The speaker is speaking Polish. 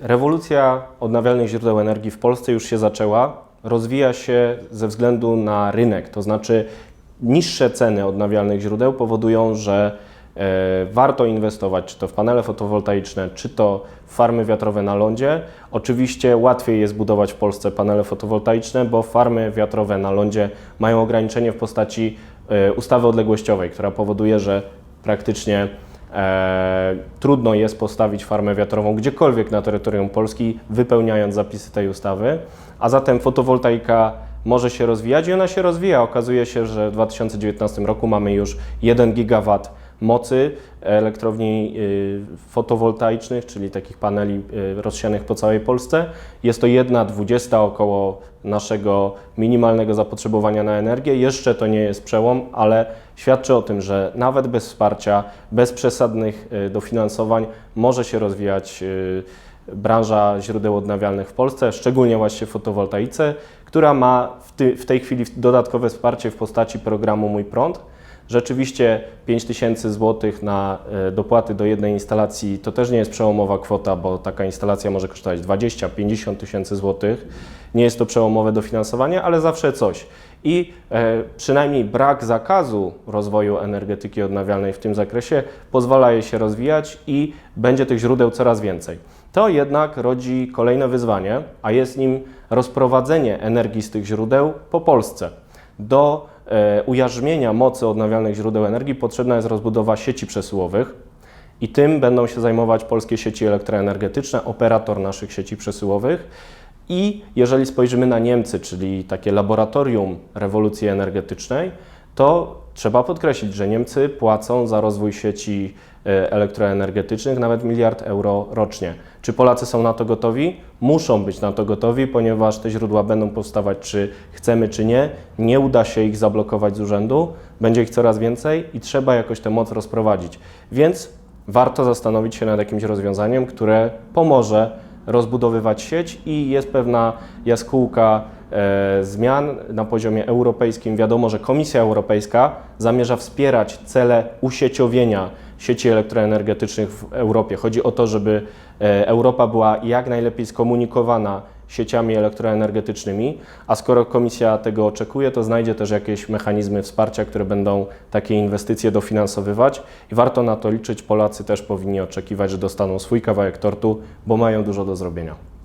rewolucja odnawialnych źródeł energii w Polsce już się zaczęła. Rozwija się ze względu na rynek, to znaczy niższe ceny odnawialnych źródeł powodują, że e, warto inwestować czy to w panele fotowoltaiczne, czy to w farmy wiatrowe na lądzie. Oczywiście łatwiej jest budować w Polsce panele fotowoltaiczne, bo farmy wiatrowe na lądzie mają ograniczenie w postaci e, ustawy odległościowej, która powoduje, że praktycznie trudno jest postawić farmę wiatrową gdziekolwiek na terytorium Polski, wypełniając zapisy tej ustawy, a zatem fotowoltaika może się rozwijać i ona się rozwija. Okazuje się, że w 2019 roku mamy już 1 gigawatt mocy elektrowni y, fotowoltaicznych, czyli takich paneli y, rozsianych po całej Polsce. Jest to 1,20 około naszego minimalnego zapotrzebowania na energię. Jeszcze to nie jest przełom, ale świadczy o tym, że nawet bez wsparcia, bez przesadnych y, dofinansowań może się rozwijać branża źródeł odnawialnych w Polsce, szczególnie właśnie w fotowoltaice, która ma w tej chwili dodatkowe wsparcie w postaci programu Mój Prąd. Rzeczywiście 5 tysięcy złotych na e, dopłaty do jednej instalacji to też nie jest przełomowa kwota, bo taka instalacja może kosztować 20-50 tysięcy złotych. Nie jest to przełomowe dofinansowanie, ale zawsze coś. I e, przynajmniej brak zakazu rozwoju energetyki odnawialnej w tym zakresie pozwala jej się rozwijać i będzie tych źródeł coraz więcej. To jednak rodzi kolejne wyzwanie, a jest nim rozprowadzenie energii z tych źródeł po Polsce. Do ujarzmienia mocy odnawialnych źródeł energii potrzebna jest rozbudowa sieci przesyłowych i tym będą się zajmować polskie sieci elektroenergetyczne, operator naszych sieci przesyłowych. I jeżeli spojrzymy na Niemcy, czyli takie laboratorium rewolucji energetycznej, to trzeba podkreślić, że Niemcy płacą za rozwój sieci e, elektroenergetycznych nawet miliard euro rocznie. Czy Polacy są na to gotowi? Muszą być na to gotowi, ponieważ te źródła będą powstawać, czy chcemy, czy nie. Nie uda się ich zablokować z urzędu, będzie ich coraz więcej i trzeba jakoś tę moc rozprowadzić. Więc warto zastanowić się nad jakimś rozwiązaniem, które pomoże rozbudowywać sieć i jest pewna jaskółka e, zmian na poziomie europejskim. Wiadomo, że Komisja Europejska zamierza wspierać cele usieciowienia sieci elektroenergetycznych w Europie. Chodzi o to, żeby e, Europa była jak najlepiej skomunikowana sieciami elektroenergetycznymi, a skoro Komisja tego oczekuje, to znajdzie też jakieś mechanizmy wsparcia, które będą takie inwestycje dofinansowywać i warto na to liczyć. Polacy też powinni oczekiwać, że dostaną swój kawałek tortu, bo mają dużo do zrobienia.